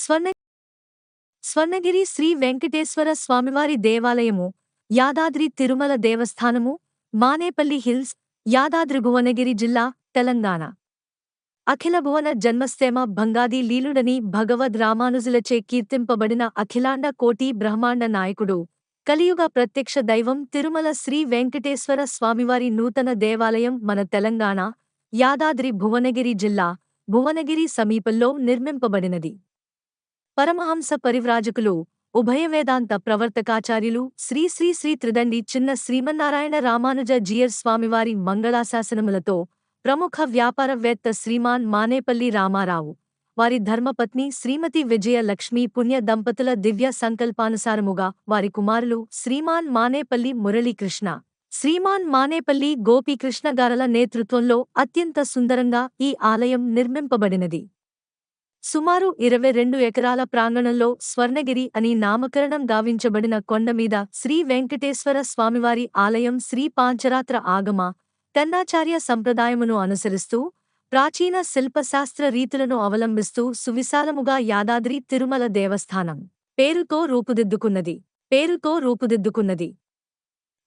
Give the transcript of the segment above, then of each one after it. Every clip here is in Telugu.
స్వర్ణ స్వర్ణగిరి శ్రీ వెంకటేశ్వర స్వామివారి దేవాలయము యాదాద్రి తిరుమల దేవస్థానము మానేపల్లి హిల్స్ యాదాద్రి భువనగిరి జిల్లా తెలంగాణ. అఖిల భువన జన్మస్థేమ భంగాది లీలుడని భగవద్ రామానుజులచే కీర్తింపబడిన అఖిలాండ కోటి బ్రహ్మాండ నాయకుడు. కలియుగ ప్రత్యక్ష దైవం తిరుమల శ్రీ వెంకటేశ్వర స్వామివారి నూతన దేవాలయం మన తెలంగాణ యాదాద్రి భువనగిరి జిల్లా భువనగిరి సమీపంలో నిర్మింపబడినది. పరమహంస పరివ్రాజకులు ఉభయ వేదాంత ప్రవర్తకాచార్యులు శ్రీ శ్రీ శ్రీ త్రిదండి చిన్న శ్రీమన్నారాయణ రామానుజ జియర్ స్వామివారి మంగళాశాసనములతో ప్రముఖ వ్యాపారవేత్త శ్రీమాన్ మానేపల్లి రామారావు వారి ధర్మపత్ని శ్రీమతి విజయ లక్ష్మీ పుణ్య దంపతుల దివ్య సంకల్పానుసారముగా వారి కుమారులు శ్రీమాన్ మానేపల్లి మురళీకృష్ణ. శ్రీమాన్ మానేపల్లి గోపీకృష్ణ గారల నేతృత్వంలో అత్యంత సుందరంగా ఈ ఆలయం నిర్మింపబడినది. సుమారు ఇరవై రెండు ఎకరాల ప్రాంగణంలో స్వర్ణగిరి అని నామకరణం గావించబడిన కొండమీద శ్రీ వెంకటేశ్వర స్వామివారి ఆలయం శ్రీ పాంచరాత్ర ఆగమ తెన్నాచార్య సంప్రదాయమును అనుసరిస్తూ ప్రాచీన శిల్పశాస్త్ర రీతులను అవలంబిస్తూ సువిశాలముగా యాదాద్రి తిరుమల దేవస్థానం. పేరుతో రూపుదిద్దుకున్నది. పేరుతో రూపుదిద్దుకున్నది.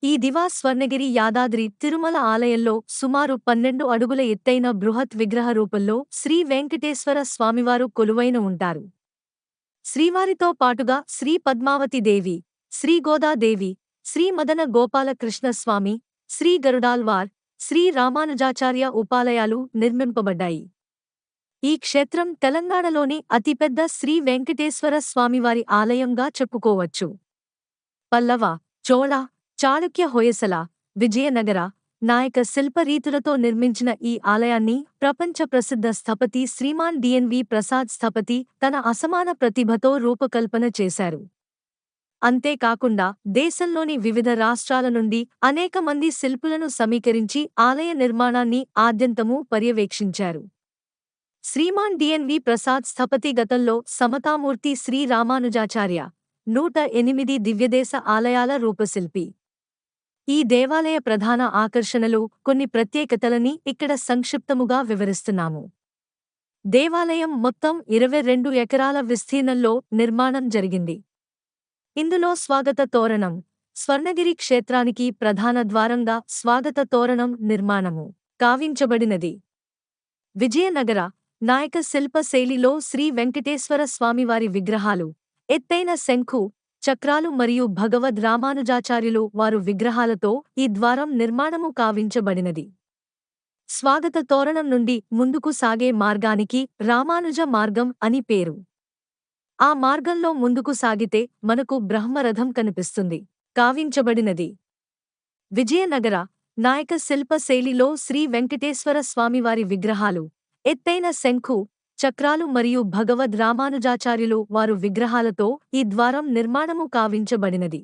ఈ దివా స్వర్ణగిరి యాదాద్రి తిరుమల ఆలయంలో సుమారు పన్నెండు అడుగుల ఎత్తైన బృహత్ విగ్రహ రూపంలో శ్రీ వెంకటేశ్వర స్వామివారు కొలువైన ఉంటారు. శ్రీవారితో పాటుగా శ్రీ పద్మావతిదేవి శ్రీ గోదాదేవి శ్రీ మదన గోపాలకృష్ణస్వామి శ్రీ గరుడాల్వార్ శ్రీ రామానుజాచార్య ఉపాలయాలు నిర్మింపబడ్డాయి. ఈ క్షేత్రం తెలంగాణలోని అతిపెద్ద శ్రీ వెంకటేశ్వర స్వామివారి ఆలయంగా చెప్పుకోవచ్చు. పల్లవ చోళ చాళుక్య హొయసల విజయనగర నాయక శిల్పరీతులతో నిర్మించిన ఈ ఆలయాన్ని ప్రపంచ ప్రసిద్ధ స్థపతి Shriman D N V Prasad స్థపతి తన అసమాన ప్రతిభతో రూపకల్పన చేశారు. అంతేకాకుండా దేశంలోని వివిధ రాష్ట్రాల నుండి అనేక మంది శిల్పులను సమీకరించి ఆలయ నిర్మాణాన్ని ఆద్యంతము పర్యవేక్షించారు. శ్రీమాన్ డిఎన్వి ప్రసాద్ స్థపతి గతంలో సమతామూర్తి శ్రీ రామానుజాచార్య నూట ఎనిమిది దివ్యదేశ ఆలయాల రూపశిల్పి. ఈ దేవాలయ ప్రధాన ఆకర్షణలు కొన్ని ప్రత్యేకతలని ఇక్కడ సంక్షిప్తముగా వివరిస్తున్నాము. దేవాలయం మొత్తం ఇరవై రెండు ఎకరాల విస్తీర్ణంలో నిర్మాణం జరిగింది. ఇందులో స్వాగత తోరణం స్వర్ణగిరి క్షేత్రానికి ప్రధాన ద్వారంగా స్వాగత తోరణం నిర్మాణము కావించబడినది. విజయనగర నాయక శిల్ప శైలిలో శ్రీ వెంకటేశ్వర స్వామివారి విగ్రహాలు ఎత్తైన శంఖు చక్రాలు మరియు భగవద్ రామానుజాచార్యులు వారు విగ్రహాలతో ఈ ద్వారం నిర్మాణము కావించబడినది. స్వాగత తోరణం నుండి ముందుకు సాగే మార్గానికి రామానుజ మార్గం అని పేరు. ఆ మార్గంలో ముందుకు సాగితే మనకు బ్రహ్మరథం కనిపిస్తుంది. కావించబడినది. విజయనగర నాయక శిల్ప శైలిలో శ్రీ వెంకటేశ్వర స్వామివారి విగ్రహాలు. ఎత్తైన శంఖు చక్రాలు మరియు భగవద్ రామానుజాచార్యులు వారు విగ్రహాలతో ఈ ద్వారం నిర్మాణము కావించబడినది.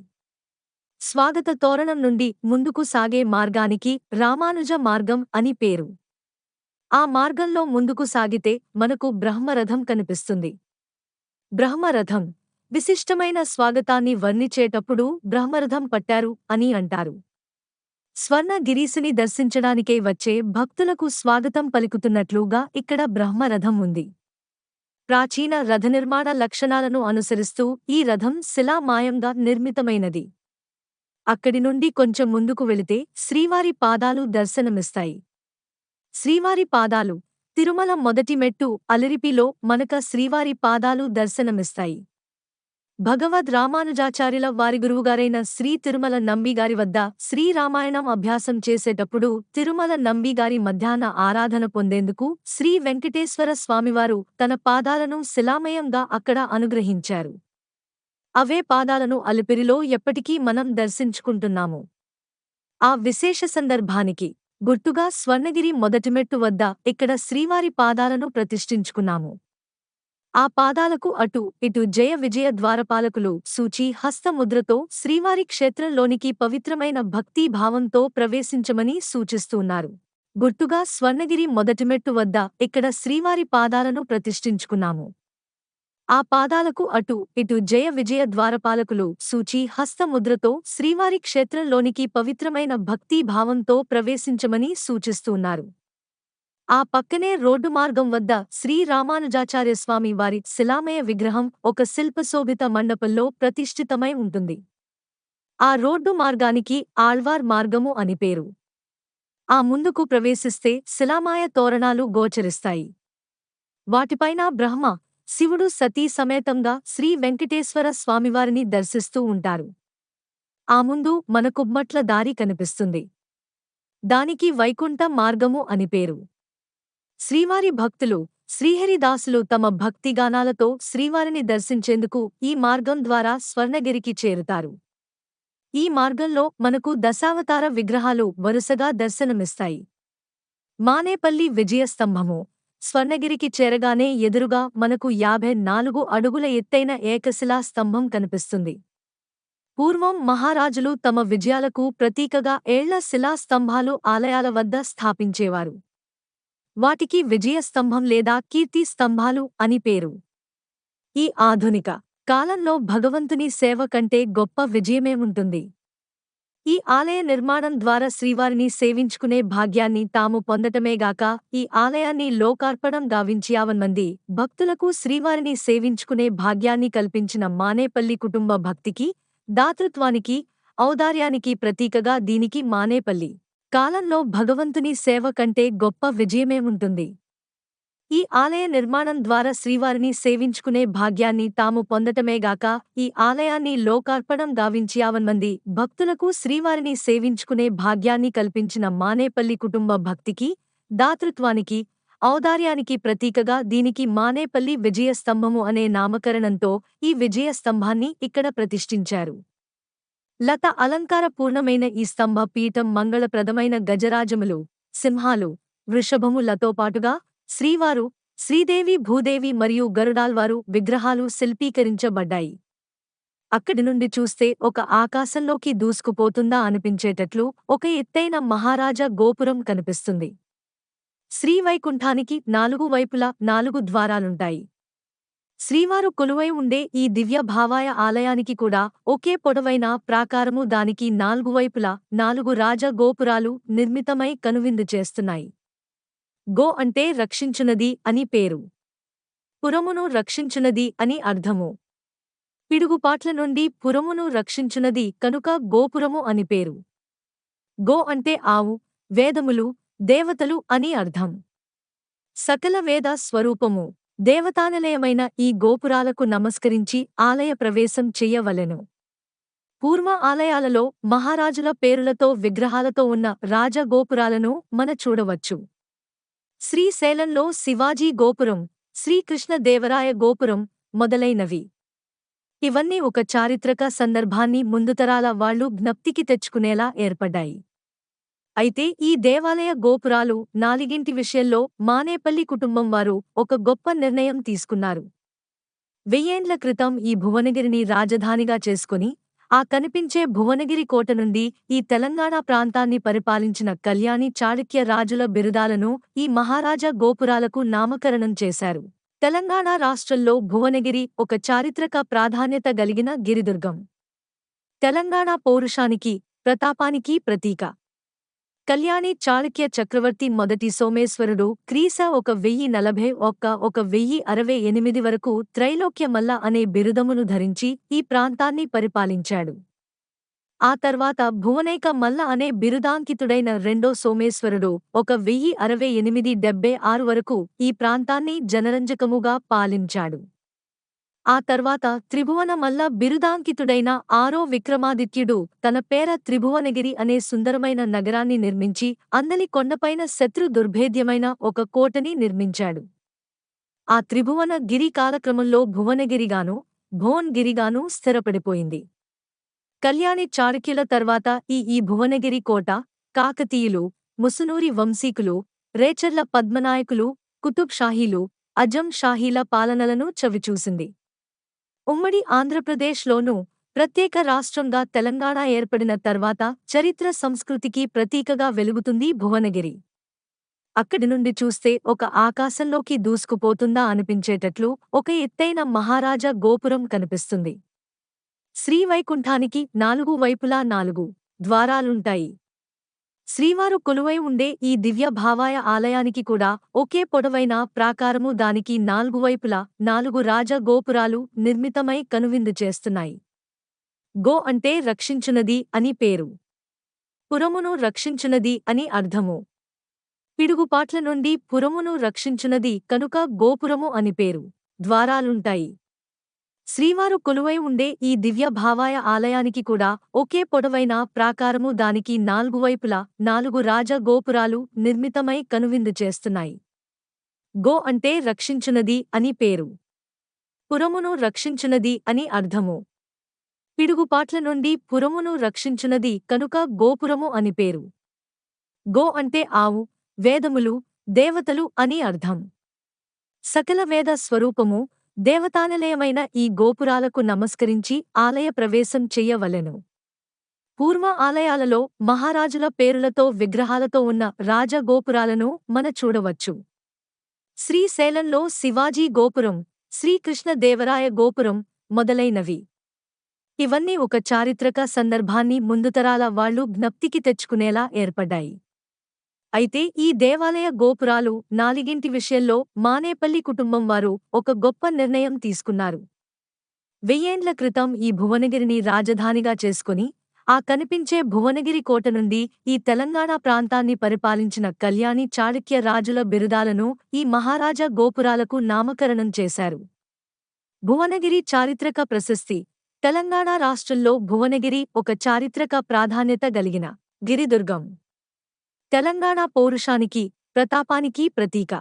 స్వాగత తోరణం నుండి ముందుకు సాగే మార్గానికి రామానుజ మార్గం అని పేరు. ఆ మార్గంలో ముందుకు సాగితే మనకు బ్రహ్మరథం కనిపిస్తుంది. బ్రహ్మరథం విశిష్టమైన స్వాగతాన్ని వర్ణించేటప్పుడు బ్రహ్మరథం పట్టారు అని అంటారు. స్వర్ణ గిరీసుని దర్శించడానికే వచ్చే భక్తులకు స్వాగతం పలుకుతున్నట్లుగా ఇక్కడ బ్రహ్మరథం ఉంది. ప్రాచీన రథనిర్మాణ లక్షణాలను అనుసరిస్తూ ఈ రథం శిలామాయంగా నిర్మితమైనది. అక్కడి నుండి కొంచెం ముందుకు వెళితే శ్రీవారి పాదాలు దర్శనమిస్తాయి. శ్రీవారి పాదాలు తిరుమల మొదటి మెట్టు అలిరిపిలో మనక శ్రీవారి పాదాలు దర్శనమిస్తాయి. భగవద్ రామానుజాచార్యుల వారి గురువుగారైన శ్రీ తిరుమల నంబిగారి వద్ద శ్రీరామాయణం అభ్యాసం చేసేటప్పుడు తిరుమల నంబిగారి మధ్యాహ్న ఆరాధన పొందేందుకు శ్రీ వెంకటేశ్వర స్వామివారు తన పాదాలను శిలామయంగా అక్కడ అనుగ్రహించారు. అవే పాదాలను అలిపిరిలో ఎప్పటికీ మనం దర్శించుకుంటున్నాము. ఆ విశేష సందర్భానికి గుర్తుగా స్వర్ణగిరి మొదటిమెట్టు వద్ద ఇక్కడ శ్రీవారి పాదాలను ప్రతిష్ఠించుకున్నాము. ఆ పాదాలకు అటు ఇటు జయ విజయ ద్వారపాలకులు సూచి హస్తముద్రతో శ్రీవారి క్షేత్రంలోనికి పవిత్రమైన భక్తీ భావంతో ప్రవేశించమని సూచిస్తున్నారు. గుర్తుగా స్వర్ణగిరి మొదటిమెట్టు వద్ద ఇక్కడ శ్రీవారి పాదాలను ప్రతిష్ఠించుకున్నాము. ఆ పాదాలకు అటు ఇటు జయ విజయ ద్వారపాలకులు సూచి హస్తముద్రతో శ్రీవారి క్షేత్రంలోనికి పవిత్రమైన భక్తీ భావంతో ప్రవేశించమని సూచిస్తున్నారు. ఆ పక్కనే రోడ్డు మార్గం వద్ద శ్రీ రామానుజాచార్య స్వామి వారి శిలామయ విగ్రహం ఒక శిల్పశోభిత మండపంలో ప్రతిష్ఠితమై ఉంటుంది. ఆ రోడ్డు మార్గానికి ఆళ్వార్ మార్గము అని పేరు. ఆ ముందుకు ప్రవేశిస్తే శిలామాయ తోరణాలు గోచరిస్తాయి. వాటిపైన బ్రహ్మ శివుడు సతీ సమేతంగా శ్రీ వెంకటేశ్వర స్వామివారిని దర్శిస్తూ ఉంటారు. ఆ ముందు మనకుబ్బట్ల దారి కనిపిస్తుంది. దానికి వైకుంఠ మార్గము అని పేరు. శ్రీవారి భక్తులు శ్రీహరిదాసులు తమ భక్తిగానాలతో శ్రీవారిని దర్శించేందుకు ఈ మార్గం ద్వారా స్వర్ణగిరికి చేరుతారు. ఈ మార్గంలో మనకు దశావతార విగ్రహాలు వరుసగా దర్శనమిస్తాయి. మానేపల్లి విజయస్తంభము స్వర్ణగిరికి చేరగానే ఎదురుగా మనకు యాభై నాలుగు అడుగుల ఎత్తైన ఏకశిలా స్తంభం కనిపిస్తుంది. పూర్వం మహారాజులు తమ విజయాలకు ప్రతీకగా ఏళ్ళ శిలాస్తంభాలు ఆలయాల వద్ద స్థాపించేవారు. వాటికి విజయ స్తంభం లేదా కీర్తి స్తంభాలు అని పేరు. ఈ ఆధునిక కాలంలో భగవంతుని సేవ కంటే గొప్ప విజయమే ఉంటుంది. ఈ ఆలయ నిర్మాణం ద్వారా శ్రీవారిని సేవించుకునే భాగ్యాన్ని తాము పొందటమేగాక ఈ ఆలయాన్ని లోకార్పణం గావించియావన్మంది భక్తులకు శ్రీవారిని సేవించుకునే భాగ్యాన్ని కల్పించిన మానేపల్లి కుటుంబ భక్తికి దాతృత్వానికి ఔదార్యానికి ప్రతీకగా దీనికి మానేపల్లి. కాలంలో భగవంతుని సేవ కంటే గొప్ప విజయమే ఉంటుంది. ఈ ఆలయ నిర్మాణం ద్వారా శ్రీవారిని సేవించుకునే భాగ్యాన్ని తాము పొందటమేగాక ఈ ఆలయాన్ని లోకార్పణం గావించియావన్మంది భక్తులకు శ్రీవారిని సేవించుకునే భాగ్యాన్ని కల్పించిన మానేపల్లి కుటుంబ భక్తికి దాతృత్వానికి ఔదార్యానికి ప్రతీకగా దీనికి మానేపల్లి విజయస్తంభము అనే నామకరణంతో ఈ విజయస్తంభాన్ని ఇక్కడ ప్రతిష్ఠించారు. లత అలంకార పూర్ణమైన ఈ స్తంభ పీఠం మంగళప్రదమైన గజరాజములు సింహాలు వృషభములతో పాటుగా శ్రీవారు శ్రీదేవి భూదేవి మరియు గరుడాల్వారు విగ్రహాలు శిల్పీకరించబడ్డాయి. అక్కడి నుండి చూస్తే ఒక ఆకాశంలోకి దూసుకుపోతుందా అనిపించేటట్లు ఒక ఎత్తైన మహారాజా గోపురం కనిపిస్తుంది. శ్రీవైకుంఠానికి నాలుగు వైపులా నాలుగు ద్వారాలుంటాయి. శ్రీవారు కొలువై ఉండే ఈ దివ్య భావాయ ఆలయానికి కూడా ఒకే పొడవైన ప్రాకారము దానికి నాలుగు వైపులా నాలుగు రాజ గోపురాలు నిర్మితమై కనువిందు చేస్తున్నాయి. గో అంటే రక్షించునది అని పేరు. పురమును రక్షించునది అని అర్థము. పిడుగుపాట్ల నుండి పురమును రక్షించునది కనుక గోపురము అని పేరు. గో అంటే ఆవు వేదములు దేవతలు అని అర్థం. సకల వేద స్వరూపము. దేవతానిలయమైన ఈ గోపురాలకు నమస్కరించి ఆలయ ప్రవేశం చెయ్యవలెను పూర్వ ఆలయాలలో మహారాజుల పేరులతో విగ్రహాలతో ఉన్న రాజగోపురాలను మన చూడవచ్చు. శ్రీశైలంలో శివాజీ గోపురం శ్రీకృష్ణదేవరాయ గోపురం మొదలైనవి. ఇవన్నీ ఒక చారిత్రక సందర్భాన్ని ముందుతరాల వాళ్ళు జ్ఞప్తికి తెచ్చుకునేలా ఏర్పడ్డాయి. అయితే ఈ దేవాలయ గోపురాలు నాలుగింటి విషయంలో మానేపల్లి కుటుంబం వారు ఒక గొప్ప నిర్ణయం తీసుకున్నారు. వెయ్యేండ్ల క్రితం ఈ భువనగిరిని రాజధానిగా చేసుకుని ఆ కనిపించే భువనగిరి కోట నుండి ఈ తెలంగాణ ప్రాంతాన్ని పరిపాలించిన కళ్యాణి చాళుక్య రాజుల బిరుదాలను ఈ మహారాజా గోపురాలకు నామకరణం చేశారు. తెలంగాణ రాష్ట్రంలో భువనగిరి ఒక చారిత్రక ప్రాధాన్యత గలిగిన గిరిదుర్గం. తెలంగాణ పౌరుషానికి ప్రతాపానికి ప్రతీక. కళ్యాణి చాళుక్య చక్రవర్తి మొదటి సోమేశ్వరుడు క్రీస ఒక వెయ్యి నలభై ఒక్క ఒక వెయ్యి అరవై ఎనిమిది వరకు త్రైలోక్యమల్ల అనే బిరుదమును ధరించి ఈ ప్రాంతాన్ని పరిపాలించాడు. ఆ తర్వాత భువనేక మల్ల అనే బిరుదాంకితుడైన రెండో సోమేశ్వరుడు ఒక వెయ్యి అరవై ఎనిమిది డెబ్బై ఆరు వరకు ఈ ప్రాంతాన్ని జనరంజకముగా పాలించాడు. ఆ తర్వాత త్రిభువన మల్ల బిరుదాంకితుడైన ఆరో విక్రమాదిత్యుడు తన పేర త్రిభువనగిరి అనే సుందరమైన నగరాన్ని నిర్మించి అందలి కొండపైన శత్రు దుర్భేద్యమైన ఒక కోటని నిర్మించాడు. ఆ త్రిభువన గిరి కాలక్రమంలో భువనగిరిగాను భువన్గిరిగాను స్థిరపడిపోయింది. కళ్యాణి చాళుక్యుల తర్వాత ఈ ఈ భువనగిరి కోట కాకతీయులు ముసునూరి వంశీకులు రేచర్ల పద్మనాయకులు కుతుబ్ షాహీలు అజం షాహీల పాలనలను చవిచూసింది. ఉమ్మడి ఆంధ్రప్రదేశ్లోనూ ప్రత్యేక రాష్ట్రంగా తెలంగాణ ఏర్పడిన తర్వాత చరిత్ర సంస్కృతికి ప్రతీకగా వెలుగుతుంది భువనగిరి. అక్కడి నుండి చూస్తే ఒక ఆకాశంలోకి దూసుకుపోతుందా అనిపించేటట్లు ఒక ఎత్తైన మహారాజా గోపురం కనిపిస్తుంది. శ్రీవైకుంఠానికి నాలుగు వైపులా నాలుగు ద్వారాలుంటాయి. శ్రీవారు కొలువై ఉండే ఈ దివ్య భావాయ ఆలయానికి కూడా ఒకే పొడవైన ప్రాకారము దానికి నాలుగు వైపులా నాలుగు రాజ గోపురాలు నిర్మితమై కనువిందు చేస్తున్నాయి. గో అంటే రక్షించునది అని పేరు. పురమును రక్షించునది అని అర్థము. పిడుగుపాట్ల నుండి పురమును రక్షించునది కనుక గోపురము అని పేరు. ద్వారాలుంటాయి. శ్రీవారు కొలువై ఉండే ఈ దివ్య భావాయ ఆలయానికి కూడా ఒకే పొడవైన ప్రాకారము దానికి నాలుగు వైపులా నాలుగు రాజ గోపురాలు నిర్మితమై కనువిందు చేస్తున్నాయి. గో అంటే రక్షించునది అని పేరు. పురమును రక్షించునది అని అర్థము. పిడుగుపాట్ల నుండి పురమును రక్షించునది కనుక గోపురము అని పేరు. గో అంటే ఆవు వేదములు దేవతలు అని అర్థం. సకల వేద స్వరూపము దేవతానిలయమైన ఈ గోపురాలకు నమస్కరించి ఆలయ ప్రవేశం చెయ్యవలెను పూర్వ ఆలయాలలో మహారాజుల పేరులతో విగ్రహాలతో ఉన్న రాజగోపురాలను మన చూడవచ్చు. శ్రీశైలంలో శివాజీ గోపురం శ్రీకృష్ణదేవరాయ గోపురం మొదలైనవి. ఇవన్నీ ఒక చారిత్రక సందర్భాన్ని ముందుతరాల వాళ్ళు జ్ఞప్తికి తెచ్చుకునేలా ఏర్పడ్డాయి. అయితే ఈ దేవాలయ గోపురాలు నాలుగింటి విషయంలో మానేపల్లి కుటుంబం వారు ఒక గొప్ప నిర్ణయం తీసుకున్నారు. వెయ్యేండ్ల క్రితం ఈ భువనగిరిని రాజధానిగా చేసుకుని ఆ కనిపించే భువనగిరి కోట నుండి ఈ తెలంగాణ ప్రాంతాన్ని పరిపాలించిన కళ్యాణి చాళుక్య రాజుల బిరుదాలను ఈ మహారాజా గోపురాలకు నామకరణం చేశారు. భువనగిరి చారిత్రక ప్రశస్తి తెలంగాణ రాష్ట్రంలో భువనగిరి ఒక చారిత్రక ప్రాధాన్యత గలిగిన గిరిదుర్గం. తెలంగాణ పౌరుషానికి ప్రతాపానికి ప్రతీక.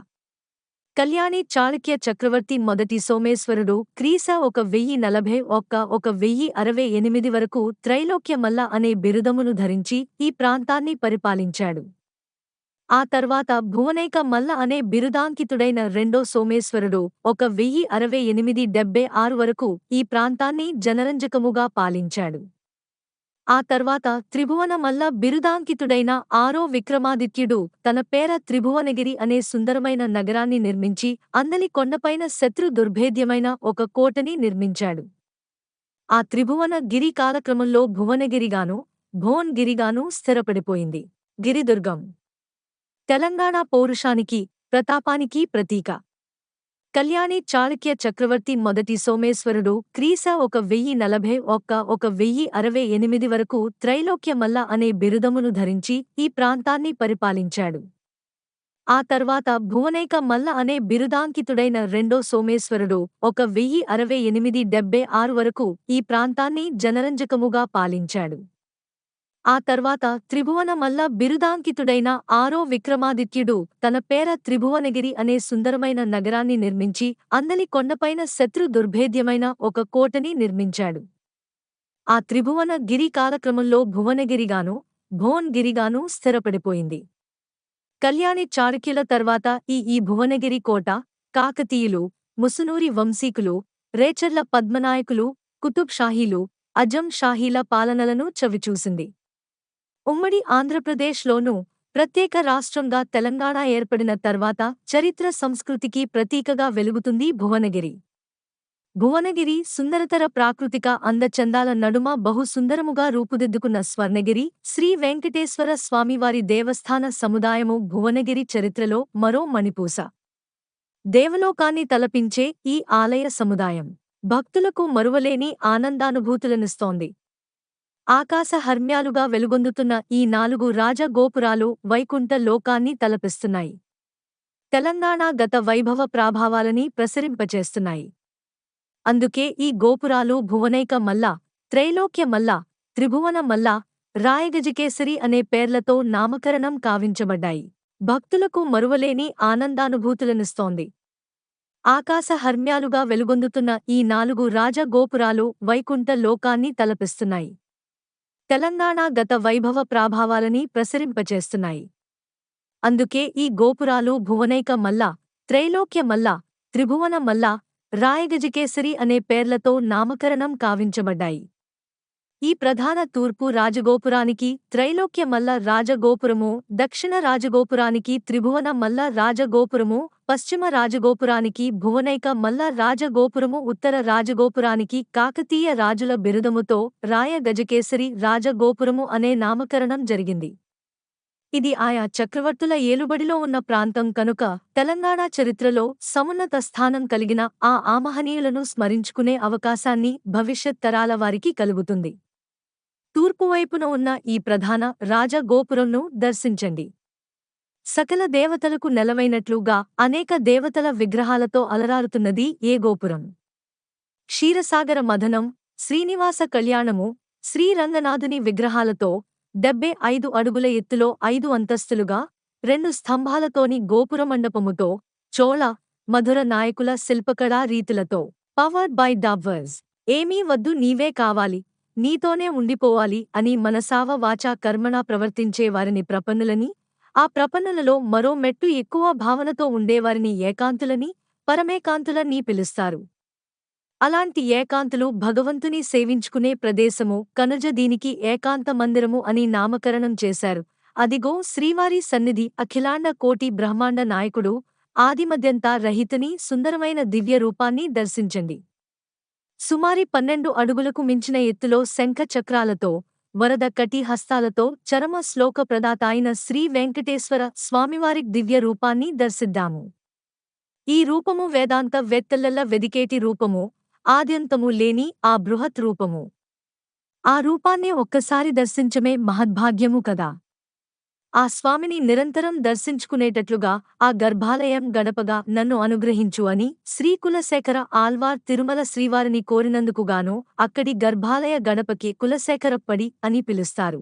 కళ్యాణి చాళుక్య చక్రవర్తి మొదటి సోమేశ్వరుడు క్రీస ఒక వెయ్యి నలభై ఒక్క ఒక వెయ్యి అరవై ఎనిమిది వరకు త్రైలోక్యమల్ల అనే బిరుదమును ధరించి ఈ ప్రాంతాన్ని పరిపాలించాడు. ఆ తర్వాత భువనైక మల్ల అనే బిరుదాంకితుడైన రెండో సోమేశ్వరుడు ఒక వెయ్యి అరవై ఎనిమిది డెబ్బై ఆరు వరకు ఈ ప్రాంతాన్ని జనరంజకముగా పాలించాడు. ఆ తర్వాత త్రిభువన మల్ల బిరుదాంకితుడైన ఆరో విక్రమాదిత్యుడు తన పేర త్రిభువనగిరి అనే సుందరమైన నగరాన్ని నిర్మించి అందలి కొండపైన శత్రు దుర్భేద్యమైన ఒక కోటని నిర్మించాడు. ఆ త్రిభువన గిరి కాలక్రమంలో భువనగిరిగాను భోన్ గిరిగాను స్థిరపడిపోయింది. గిరిదుర్గం. తెలంగాణ పౌరుషానికి ప్రతాపానికి ప్రతీక. కళ్యాణి చాళుక్య చక్రవర్తి మొదటి సోమేశ్వరుడు క్రీస ఒక వెయ్యి నలభై ఒక్క ఒక వెయ్యి అరవై ఎనిమిది వరకు త్రైలోక్యమల్ల అనే బిరుదమును ధరించి ఈ ప్రాంతాన్ని పరిపాలించాడు. ఆ తర్వాత భువనైక మల్ల అనే బిరుదాంకితుడైన రెండో సోమేశ్వరుడు ఒక వెయ్యి అరవై ఎనిమిది డెబ్బై ఆరు వరకు ఈ ప్రాంతాన్ని జనరంజకముగా పాలించాడు. ఆ తర్వాత త్రిభువన మల్ల బిరుదాంకితుడైన ఆరో విక్రమాదిత్యుడు తన పేర త్రిభువనగిరి అనే సుందరమైన నగరాన్ని నిర్మించి అందలి కొండపైన శత్రు దుర్భేద్యమైన ఒక కోటని నిర్మించాడు. ఆ త్రిభువన గిరి కాలక్రమంలో భువనగిరిగాను భువన్గిరిగాను స్థిరపడిపోయింది. కళ్యాణి చాళుక్యుల తర్వాత ఈ ఈ భువనగిరి కోట కాకతీయులు ముసునూరి వంశీకులు రేచర్ల పద్మనాయకులు కుతుబ్ షాహీలు అజం షాహీల పాలనలను చవిచూసింది. ఉమ్మడి ఆంధ్రప్రదేశ్లోనూ ప్రత్యేక రాష్ట్రంగా తెలంగాణ ఏర్పడిన తర్వాత చరిత్ర సంస్కృతికి ప్రతీకగా వెలుగుతుంది భువనగిరి. భువనగిరి సుందరతర ప్రాకృతిక అందచందాల నడుమ బహు సుందరముగా రూపుదిద్దుకున్న స్వర్ణగిరి శ్రీ వెంకటేశ్వర స్వామివారి దేవస్థాన సముదాయము భువనగిరి చరిత్రలో మరో మణిపూస. దేవలోకాన్ని తలపించే ఈ ఆలయ సముదాయం. భక్తులకు మరువలేని ఆనందానుభూతులనిస్తోంది. ఆకాశ హర్మ్యాలుగా వెలుగొందుతున్న ఈ నాలుగు రాజగోపురాలు వైకుంఠ లోకాన్ని తలపిస్తున్నాయి. తెలంగాణ గత వైభవ ప్రాభావాలని ప్రసరింపచేస్తున్నాయి. అందుకే ఈ గోపురాలు భువనైక మల్ల త్రైలోక్య మల్ల త్రిభువన మల్ల రాయగజకేసరి అనే పేర్లతో నామకరణం కావించబడ్డాయి. భక్తులకు మరువలేని ఆనందానుభూతులనిస్తోంది. ఆకాశ హర్మ్యాలుగా వెలుగొందుతున్న ఈ నాలుగు రాజగోపురాలు వైకుంఠ లోకాన్ని తలపిస్తున్నాయి. తెలంగాణ గత వైభవ ప్రాభావాలని ప్రసరింపచేస్తున్నాయి. అందుకే ఈ గోపురాలు భువనైక మల్ల త్రైలోక్య మల్ల త్రిభువన మల్ల రాయగజకేసరి అనే పేర్లతో నామకరణం కావించబడ్డాయి. ఈ ప్రధాన తూర్పు రాజగోపురానికి త్రైలోక్య మల్ల రాజగోపురము దక్షిణ రాజగోపురానికి త్రిభువన మల్ల రాజగోపురము పశ్చిమ రాజగోపురానికి భువనైక మల్ల రాజగోపురము ఉత్తర రాజగోపురానికి కాకతీయ రాజుల బిరుదముతో రాయ గజకేసరి రాజగోపురము అనే నామకరణం జరిగింది. ఇది ఆయా చక్రవర్తుల ఏలుబడిలో ఉన్న ప్రాంతం కనుక తెలంగాణ చరిత్రలో సమున్నత స్థానం కలిగిన ఆ ఆమహనీయులను స్మరించుకునే అవకాశాన్ని భవిష్యత్ తరాల వారికి కలుగుతుంది. తూర్పువైపున ఉన్న ఈ ప్రధాన రాజగోపురంను దర్శించండి. సకల దేవతలకు నెలవైనట్లుగా అనేక దేవతల విగ్రహాలతో అలరారుతున్నది ఏ గోపురం? క్షీరసాగర మధనం శ్రీనివాస కళ్యాణము శ్రీరంగనాథుని విగ్రహాలతో డెబ్బై ఐదు అడుగుల ఎత్తులో ఐదు అంతస్తులుగా రెండు స్తంభాలతోని గోపురమండపముతో చోళ మధుర నాయకుల శిల్పకళా రీతులతో. పవర్డ్ బై డాబ్వర్స్ ఏమీ వద్దు నీవే కావాలి. నీతోనే ఉండిపోవాలి అని మనసావ వాచా కర్మణా ప్రవర్తించే వారిని ప్రపన్నులని ఆ ప్రపన్నులలో మరో మెట్టు ఎక్కువ భావనతో ఉండేవారిని ఏకాంతులని పరమేకాంతులని పిలుస్తారు. అలాంటి ఏకాంతులు భగవంతుని సేవించుకునే ప్రదేశము కనుజ దీనికి ఏకాంత మందిరము అని నామకరణం చేశారు. అదిగో శ్రీవారి సన్నిధి అఖిలాండ కోటి బ్రహ్మాండ నాయకుడు ఆదిమద్యంతా రహితని సుందరమైన దివ్య రూపాన్ని దర్శించండి. సుమారి పన్నెండు అడుగులకు మించిన ఎత్తులో శంఖ చక్రాలతో వరద కటి హస్తాలతో చరమ శ్లోక ప్రదాత అయిన శ్రీ వెంకటేశ్వర స్వామివారి దివ్య రూపాన్ని దర్శిద్దాము. ఈ రూపము వేదాంత వెత్తెల్లల వెదికేటి రూపము ఆద్యంతము లేని ఆ బృహత్ రూపము. ఆ రూపాన్ని ఒక్కసారి దర్శించమే మహద్భాగ్యము కదా. ఆ స్వామిని నిరంతరం దర్శించుకునేటట్లుగా ఆ గర్భాలయం గడపగా నన్ను అనుగ్రహించు అని శ్రీకులశేఖర ఆల్వార్ తిరుమల శ్రీవారిని కోరినందుకుగాను అక్కడి గర్భాలయ గడపకి కులశేఖరప్పడి అని పిలుస్తారు.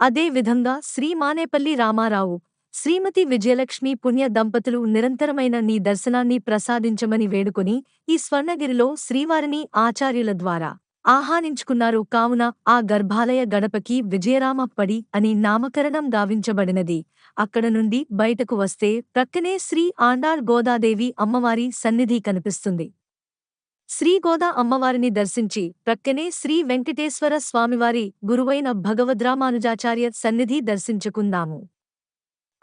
అదే విధంగా శ్రీ మానేపల్లి రామారావు శ్రీమతి విజయలక్ష్మి పుణ్య దంపతులు నిరంతరమైన నీ దర్శనాన్ని ప్రసాదించమని వేడుకొని ఈ స్వర్ణగిరిలో శ్రీవారిని ఆచార్యుల ద్వారా ఆహ్వానించుకున్నారు. కావున ఆ గర్భాలయ గడపకి విజయరామప్పడి అని నామకరణం గావించబడినది. అక్కడ నుండి బయటకు వస్తే ప్రక్కనే శ్రీ ఆండాళ్ గోదాదేవి అమ్మవారి సన్నిధి కనిపిస్తుంది. శ్రీగోదా అమ్మవారిని దర్శించి ప్రక్కనే శ్రీ వెంకటేశ్వర స్వామివారి గురువైన భగవద్రామానుజాచార్య సన్నిధి దర్శించుకుందాము.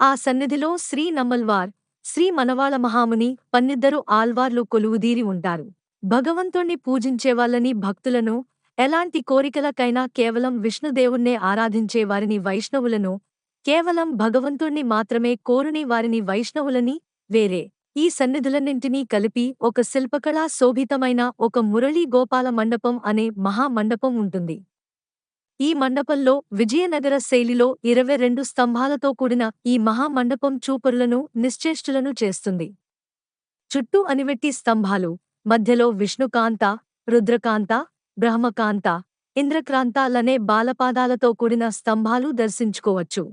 ఆ సన్నిధిలో శ్రీ నమ్మల్వార్ శ్రీ మనవాళ మహాముని పన్నిద్దరు ఆల్వార్లు కొలువుదీరి ఉంటారు. భగవంతుణ్ణి పూజించేవాళ్ళని భక్తులను ఎలాంటి కోరికలకైనా కేవలం విష్ణుదేవుణ్ణే ఆరాధించే వారిని వైష్ణవులను కేవలం భగవంతుణ్ణి మాత్రమే కోరుని వారిని వైష్ణవులని వేరే. ఈ సన్నిధులన్నింటినీ కలిపి ఒక శిల్పకళా శోభితమైన ఒక మురళీ గోపాల మండపం అనే మహామండపం ఉంటుంది. ఈ మండపంలో విజయనగర శైలిలో ఇరవై రెండు స్తంభాలతో కూడిన ఈ మహామండపం చూపరులను నిశ్చేష్టులను చేస్తుంది. చుట్టూ అనివెట్టి స్తంభాలు మధ్యలో విష్ణుకాంత రుద్రకాంత బ్రహ్మకాంత ఇంద్రక్రాంతాలనే బాలపాదాలతో కూడిన స్తంభాలు దర్శించుకోవచ్చు.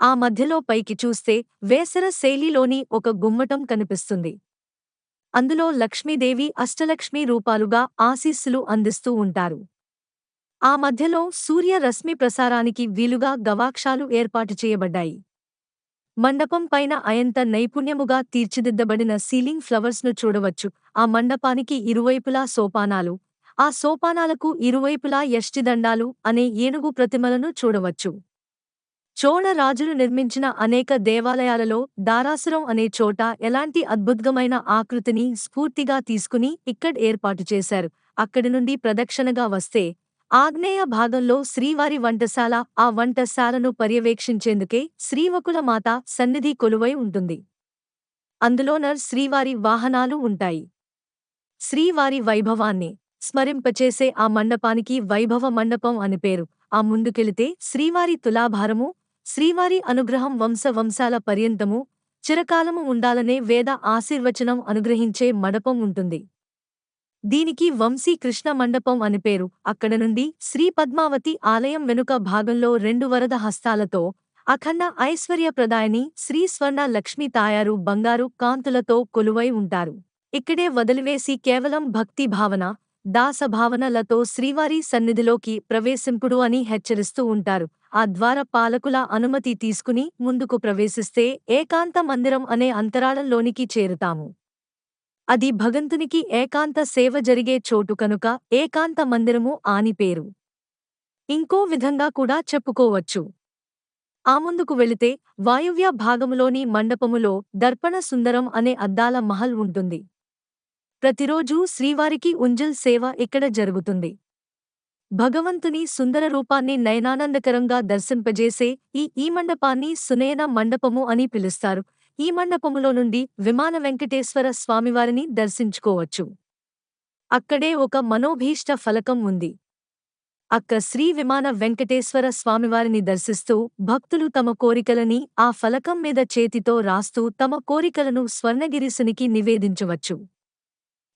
ఆ మధ్యలో పైకి చూస్తే వేసర శైలిలోని ఒక గుమ్మటం కనిపిస్తుంది. అందులో లక్ష్మీదేవి అష్టలక్ష్మీ రూపాలుగా ఆశీస్సులు అందిస్తూ ఉంటారు. ఆ మధ్యలో సూర్య రశ్మి ప్రసారానికి వీలుగా గవాక్షాలు ఏర్పాటు చేయబడ్డాయి. మండపం పైన అయంత నైపుణ్యముగా తీర్చిదిద్దబడిన సీలింగ్ ఫ్లవర్స్ను చూడవచ్చు. ఆ మండపానికి ఇరువైపులా సోపానాలు ఆ సోపానాలకు ఇరువైపులా యష్టిదండాలు అనే ఏనుగు ప్రతిమలను చూడవచ్చు. చోళ రాజులు నిర్మించిన అనేక దేవాలయాలలో దారాసురం అనే చోట ఎలాంటి అద్భుతమైన ఆకృతిని స్ఫూర్తిగా తీసుకుని ఇక్కడ ఏర్పాటు చేశారు. అక్కడి నుండి ప్రదక్షిణగా వస్తే ఆగ్నేయ భాగంలో శ్రీవారి వంటశాల ఆ వంటశాలను పర్యవేక్షించేందుకే శ్రీవకుల మాత సన్నిధి కొలువై ఉంటుంది. అందులోనర్ శ్రీవారి వాహనాలు ఉంటాయి. శ్రీవారి వైభవాన్ని స్మరింపచేసే ఆ మండపానికి వైభవ మండపం అని పేరు. ఆ ముందుకెళితే శ్రీవారి తులాభారము శ్రీవారి అనుగ్రహం వంశ వంశాల పర్యంతము చిరకాలము ఉండాలనే వేద ఆశీర్వచనం అనుగ్రహించే మండపం ఉంటుంది. దీనికి వంశీ కృష్ణ మండపం అని పేరు. అక్కడ నుండి శ్రీ పద్మావతి ఆలయం వెనుక భాగంలో రెండు వరద హస్తాలతో అఖండ ఐశ్వర్యప్రదాయని శ్రీ స్వర్ణ లక్ష్మీ తాయారు బంగారు కాంతులతో కొలువై ఉంటారు. ఇక్కడే వదిలివేసి కేవలం భక్తి భావన దాసభావనలతో శ్రీవారి సన్నిధిలోకి ప్రవేశింపుడు అని హెచ్చరిస్తూ ఉంటారు. ఆ ద్వార పాలకుల అనుమతి తీసుకుని ముందుకు ప్రవేశిస్తే ఏకాంత మందిరం అనే అంతరాళంలోనికి చేరుతాము. అది భగంతునికి ఏకాంత సేవ జరిగే చోటు కనుక ఏకాంత మందిరము ఆని పేరు. ఇంకో విధంగా కూడా చెప్పుకోవచ్చు. ఆ ముందుకు వెళితే వాయువ్య భాగములోని మండపములో దర్పణ సుందరం అనే అద్దాల మహల్ ఉంటుంది. ప్రతిరోజూ శ్రీవారికి ఉంజల్ సేవ ఇక్కడ జరుగుతుంది. భగవంతుని సుందర రూపాన్ని నయనానందకరంగా దర్శింపజేసే ఈ ఈ మండపాన్ని సునయన మండపము అని పిలుస్తారు. ఈ మండపములో నుండి విమాన వెంకటేశ్వర స్వామివారిని దర్శించుకోవచ్చు. అక్కడే ఒక మనోభీష్ట ఫలకం ఉంది. అక్క శ్రీ విమాన వెంకటేశ్వర స్వామివారిని దర్శిస్తూ భక్తులు తమ కోరికలని ఆ ఫలకం మీద చేతితో రాస్తూ తమ కోరికలను స్వర్ణగిరిసునికి నివేదించవచ్చు.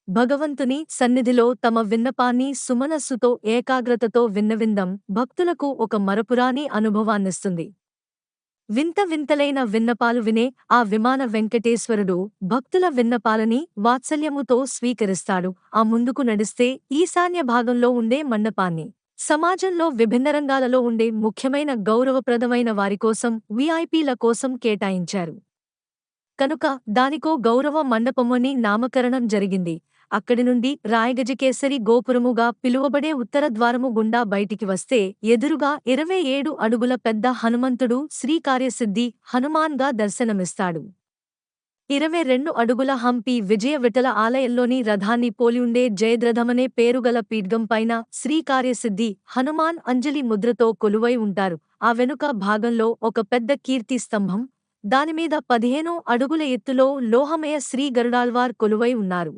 భగవంతుని సన్నిధిలో తమ విన్నపాన్ని సుమనస్సుతో ఏకాగ్రతతో విన్నవిందం భక్తులకు ఒక మరపురాని అనుభవాన్నిస్తుంది. వింత వింతలైన విన్నపాలు వినే ఆ విమాన వెంకటేశ్వరుడు భక్తుల విన్నపాలని వాత్సల్యముతో స్వీకరిస్తాడు. ఆ ముందుకు నడిస్తే ఈశాన్య భాగంలో ఉండే మండపాన్ని సమాజంలో విభిన్న రంగాలలో ఉండే ముఖ్యమైన గౌరవప్రదమైన వారికోసం వీఐపీల కోసం కేటాయించారు. కనుక దానికో గౌరవ మండపమని నామకరణం జరిగింది. అక్కడి నుండి రాయగజకేసరి గోపురముగా పిలువబడే ఉత్తర ద్వారము గుండా బయటికి వస్తే ఎదురుగా ఇరవై ఏడు అడుగుల పెద్ద హనుమంతుడు శ్రీకార్యసిద్ధి హనుమాన్గా దర్శనమిస్తాడు. ఇరవై రెండు అడుగుల హంపి విజయ విఠల ఆలయంలోని రథాన్ని పోలియుండే జయద్రథమనే పేరుగల పీఠం పైన శ్రీకార్యసిద్ధి హనుమాన్ అంజలి ముద్రతో కొలువై ఉంటారు. ఆ వెనుక భాగంలో ఒక పెద్ద కీర్తి స్తంభం దానిమీద పదిహేనో అడుగుల ఎత్తులో లోహమయ శ్రీ గరుడాల్వార్ కొలువై ఉన్నారు.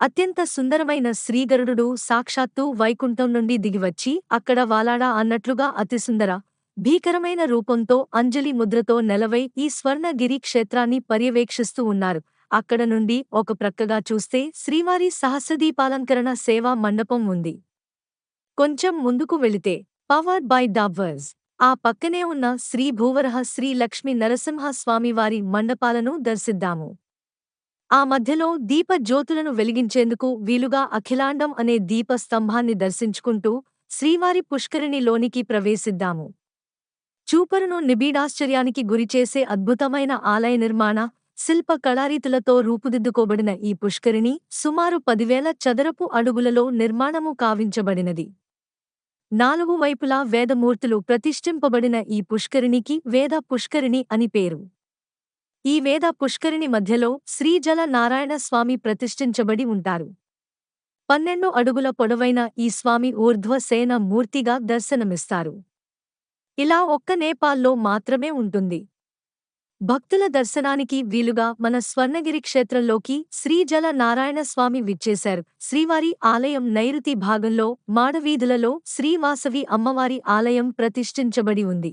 అత్యంత సుందరమైన శ్రీగరుడు సాక్షాత్తు వైకుంఠం నుండి దిగివచ్చి అక్కడ వాలాడా అన్నట్లుగా అతి సుందర భీకరమైన రూపంతో అంజలి ముద్రతో నెలవై ఈ స్వర్ణగిరి క్షేత్రాన్ని పర్యవేక్షిస్తూ ఉన్నారు. అక్కడ నుండి ఒక ప్రక్కగా చూస్తే శ్రీవారి సహస్రదీపాలంకరణ సేవా మండపం ఉంది. కొంచెం ముందుకు వెళితే పవర్ బై డాబ్వర్స్ ఆ పక్కనే ఉన్న శ్రీ భూవరహ శ్రీ లక్ష్మీ నరసింహ స్వామివారి మండపాలను దర్శిద్దాము. ఆ మధ్యలో దీప జ్యోతులను వెలిగించేందుకు వీలుగా అఖిలాండం అనే దీప స్తంభాన్ని దర్శించుకుంటూ శ్రీవారి పుష్కరిణిలోనికి ప్రవేశిద్దాము. చూపరును నిబీడాశ్చర్యానికి గురిచేసే అద్భుతమైన ఆలయ నిర్మాణ శిల్ప కళారీతులతో రూపుదిద్దుకోబడిన ఈ పుష్కరిణి సుమారు పదివేల చదరపు అడుగులలో నిర్మాణము కావించబడినది. నాలుగు వైపులా వేదమూర్తులు ప్రతిష్ఠింపబడిన ఈ పుష్కరిణికి వేద పుష్కరిణి అని పేరు. ఈ వేద పుష్కరిణి మధ్యలో శ్రీజల నారాయణ స్వామి ప్రతిష్ఠించబడి ఉంటారు. పన్నెండు అడుగుల పొడవైన ఈ స్వామి ఊర్ధ్వసేన మూర్తిగా దర్శనమిస్తారు. ఇలా ఒక్క నేపాల్లో మాత్రమే ఉంటుంది. భక్తుల దర్శనానికి వీలుగా మన స్వర్ణగిరి క్షేత్రంలోకి శ్రీజల నారాయణస్వామి విచ్చేశారు. శ్రీవారి ఆలయం నైరుతి భాగంలో మాడవీధులలో శ్రీవాసవి అమ్మవారి ఆలయం ప్రతిష్ఠించబడి ఉంది.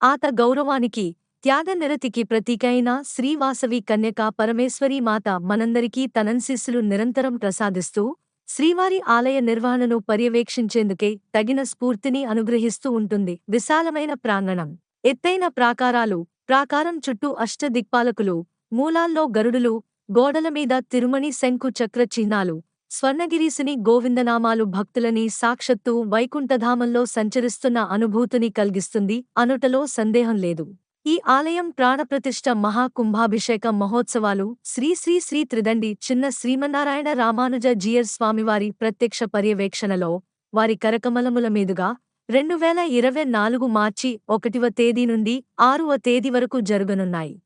ఆత గౌరవానికి త్యాగనిరతికి ప్రతీకైన శ్రీవాసవి కన్యక పరమేశ్వరీ మాత మనందరికీ తనన్శిస్సులు నిరంతరం ప్రసాదిస్తూ శ్రీవారి ఆలయ నిర్వహణను పర్యవేక్షించేందుకే తగిన స్ఫూర్తిని అనుగ్రహిస్తూ ఉంటుంది. విశాలమైన ప్రాంగణం ఎత్తైన ప్రాకారాలు ప్రాకారం చుట్టూ అష్టదిక్పాలకులు మూలాల్లో గరుడులు గోడల మీద తిరుమణి శంకు చక్ర చిహ్నాలు స్వర్ణగిరీసుని గోవిందనామాలు భక్తులని సాక్షత్తు వైకుంఠధామంలో సంచరిస్తున్న అనుభూతిని కలిగిస్తుంది. అనుటలో సందేహం లేదు. ఈ ఆలయం ప్రాణప్రతిష్ఠ మహాకుంభాభిషేక మహోత్సవాలు శ్రీ శ్రీ శ్రీ త్రిదండి చిన్న శ్రీమన్నారాయణ రామానుజ జీయర్ స్వామివారి ప్రత్యక్ష పర్యవేక్షణలో వారి కరకమలముల మీదుగా రెండు వేల ఇరవై నాలుగు మార్చి ఒకటివ తేదీ నుండి ఆరువ తేదీ వరకు జరగనున్నాయి.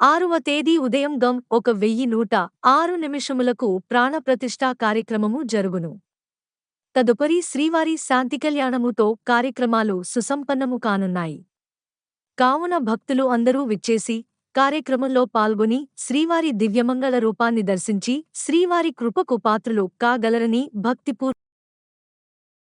ఆరువ తేదీ ఉదయం గం ఒక వెయ్యి నూట ఆరు నిమిషములకు ప్రాణప్రతిష్ఠా కార్యక్రమము జరుగును. తదుపరి శ్రీవారి శాంతి కళ్యాణముతో కార్యక్రమాలు సుసంపన్నము కానున్నాయి. కావున భక్తులు అందరూ విచ్చేసి కార్యక్రమంలో పాల్గొని శ్రీవారి దివ్యమంగళ రూపాన్ని దర్శించి శ్రీవారి కృపకు పాత్రులు కాగలరని భక్తిపూర్